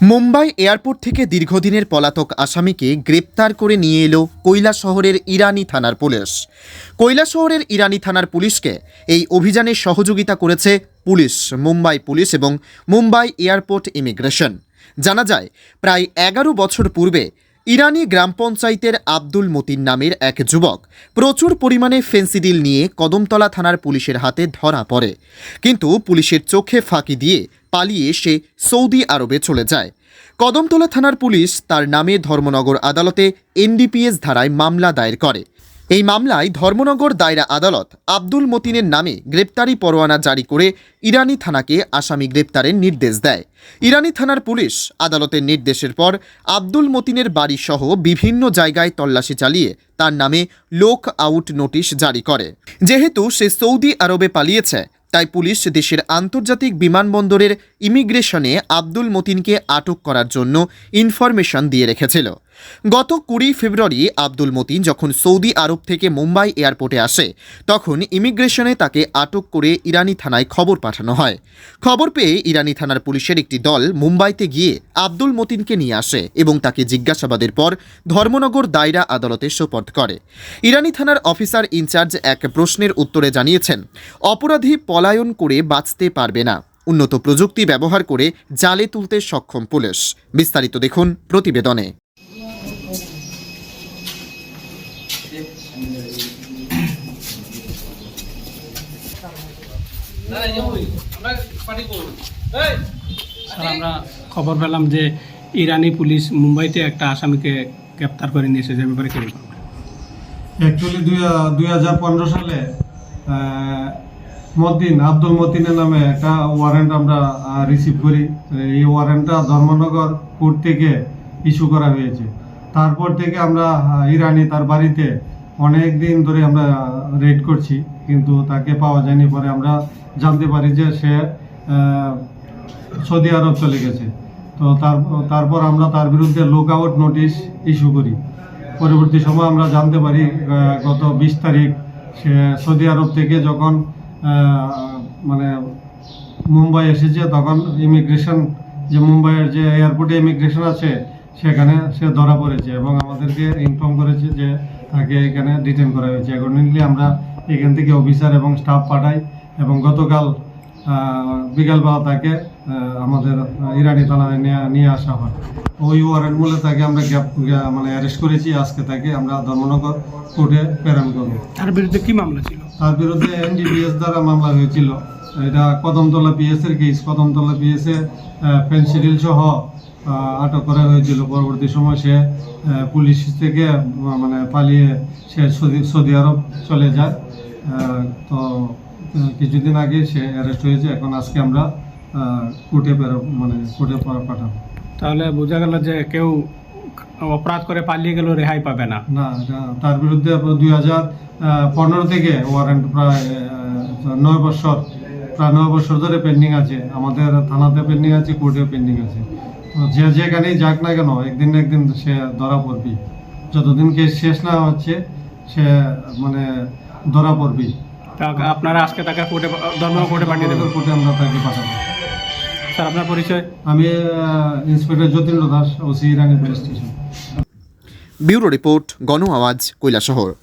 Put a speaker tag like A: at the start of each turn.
A: Mumbai airport থেকে দীর্ঘদিনের পলাতক আসামিকে গ্রেপ্তার করে নিয়ে এলো কৈলা শহরের ইরানি থানার পুলিশ। কৈলা শহরের ইরানি থানার পুলিশকে এই অভিযানে সহযোগিতা করেছে পুলিশ, মুম্বাই পুলিশ এবং মুম্বাই এয়ারপোর্ট ইমিগ্রেশন। জানা যায়, প্রায় এগারো বছর পূর্বে ইরানি গ্রাম পঞ্চায়েতের আব্দুল মতিন নামের এক যুবক প্রচুর পরিমাণে ফেন্সিডিল নিয়ে কদমতলা থানার পুলিশের হাতে ধরা পড়ে। কিন্তু পুলিশের চোখে ফাঁকি দিয়ে পালিয়ে সে সৌদি আরবে চলে যায়। কদমতলা থানার পুলিশ তার নামে ধর্মনগর আদালতে এনডিপিএস ধারায় মামলা দায়ের করে। এই মামলায় ধর্মনগর দায়রা আদালত আব্দুল মতিনের নামে গ্রেপ্তারি পরোয়ানা জারি করে ইরানি থানাকে আসামি গ্রেপ্তারের নির্দেশ দেয়। ইরানি থানার পুলিশ আদালতের নির্দেশের পর আব্দুল মতিনের বাড়িসহ বিভিন্ন জায়গায় তল্লাশি চালিয়ে তার নামে লোক আউট নোটিশ জারি করে। যেহেতু সে সৌদি আরবে পালিয়েছে তাই পুলিশ দেশের আন্তর্জাতিক বিমানবন্দরের ইমিগ্রেশনে আব্দুল মতিনকে আটক করার জন্য ইনফরমেশন দিয়ে রেখেছিল। গত কুড়ি ফেব্রুয়ারি আব্দুল মতিন যখন সৌদি আরব থেকে মুম্বাই এয়ারপোর্টে আসে, তখন ইমিগ্রেশনে তাকে আটক করে ইরানি থানায় খবর পাঠানো হয়। খবর পেয়ে ইরানি থানার পুলিশের একটি দল মুম্বাইতে গিয়ে আব্দুল মতিনকে নিয়ে আসে এবং তাকে জিজ্ঞাসাবাদের পর ধর্মনগর দায়রা আদালতে সোপর্দ করে। ইরানি থানার অফিসার ইনচার্জ এক প্রশ্নের উত্তরে জানিয়েছেন, অপরাধী পলায়ন করে বাঁচতে পারবে না। উন্নত প্রযুক্তি ব্যবহার করে জালে তুলতে সক্ষম পুলিশ। বিস্তারিত দেখুন প্রতিবেদনে
B: স্যার আমরা খবর পেলাম যে ইরানি পুলিশ মুম্বাইতে একটা আসামিকে গ্রেপ্তার করে নিয়ে এসেছে এ ব্যাপারে কি
C: অ্যাকচুয়ালি দুই হাজার পনেরো সালে মতিন আব্দুল মতিনের নামে একটা ওয়ারেন্ট আমরা রিসিভ করি। এই ওয়ারেন্টটা ধর্মনগর কোর্ট থেকে ইস্যু করা হয়েছে। তারপর থেকে আমরা ইরানি তার বাড়িতে অনেক দিন ধরে আমরা রেড করছি, কিন্তু তাকে পাওয়া যায়নি পরে আমরা জানতে পারি যে সে সৌদি আরব চলে গেছে। তো তার, তারপর আমরা তার বিরুদ্ধে লুক আউট নোটিশ ইস্যু করি। পরবর্তী সময় আমরা জানতে পারি গত বিশ তারিখ সে সৌদি আরব থেকে যখন মানে মুম্বাই এসেছে, তখন ইমিগ্রেশন যে মুম্বাইয়ের যে এয়ারপোর্টে ইমিগ্রেশন আছে সেখানে সে ধরা পড়েছে এবং আমাদেরকে ইনফর্ম করেছে যে তাকে এখানে ডিটেন করা হয়েছে। অ্যাকর্ডিংলি আমরা এখান থেকে অফিসার এবং স্টাফ পাঠাই এবং গতকাল বিকালবেলা তাকে আমাদের ইরানি থানায় নিয়ে নিয়ে আসা হয়। ওই ওয়ারেন্ট বলে তাকে আমরা গ্যাপ মানে অ্যারেস্ট করেছি। আজকে তাকে আমরা ধর্মনগর কোর্টে প্রেরণ করব।
B: তার বিরুদ্ধে কি মামলা ছিল?
C: তার বিরুদ্ধে এনডিবিএস দ্বারা মামলা হয়েছিল। এটা কদমতলা পিএস এর কেস কদমতলা পিএস পেন্সিডিল সহ আটক করা হয়েছিল। পরবর্তী সময় সে পুলিশ থেকে মানে পালিয়ে সে সৌদি সৌদি আরব চলে যায়। তো কিছুদিন আগে সে অ্যারেস্ট হয়েছে। এখন আজকে আমরা কোর্টে মানে কোর্টে পাঠাবো।
B: তাহলে বোঝা গেল যে কেউ অপরাধ করে পালিয়ে গেলেও রেহাই পাবে না।
C: না তার বিরুদ্ধে দুই হাজার পনেরো থেকে ওয়ারেন্ট প্রায় নয় বছর প্রায় নয় বছর ধরে পেন্ডিং আছে। আমাদের থানাতে পেন্ডিং আছে কোর্টে পেন্ডিং আছে। যে যেখানেই যাক না কেন একদিন না একদিন সে ধরা পড়বি যতদিন কেস শেষ না হচ্ছে সে মানে ধরা পড়বি
B: তা আপনারা আজকে তাকে কোর্টে ধর্ম কোর্টে পাঠিয়ে দেবেন?
C: কোর্টে আমরা তাকে পাঠাবো।
B: স্যার আপনার পরিচয়?
C: আমি inspector Jatindra Das OC Rani police station.
A: Bureau report Gana Awaz Kailashahar.